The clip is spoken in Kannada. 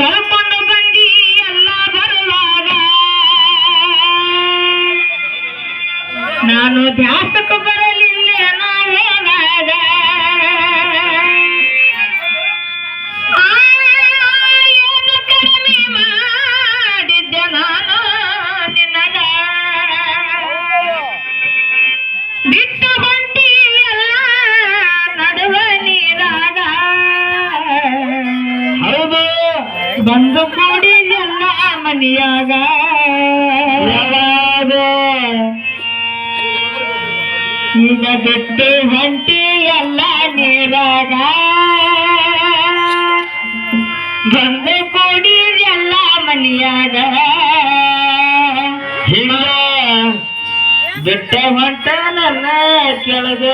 ಕಳ್ಕೊಂಡು ಬಂದಿ ಎಲ್ಲ ಬರುವಾಗ. ನಾನು ಧ್ಯಾಸಕ್ಕೆ ಬಂದು ಕೂಡಿ ಮನಿಯಾಗ. ಮನೆಯಾಗ ಈಗ ಬಿಟ್ಟು ಹೊಂಟಿ ಎಲ್ಲ ನೀರಾಗ. ಬಂದು ಎಲ್ಲ ಮನಿಯಾಗ. ಹಿಂಗ ಬಿಟ್ಟ ಹೊಂಟ ನನ್ನ ಕೆಳಗ.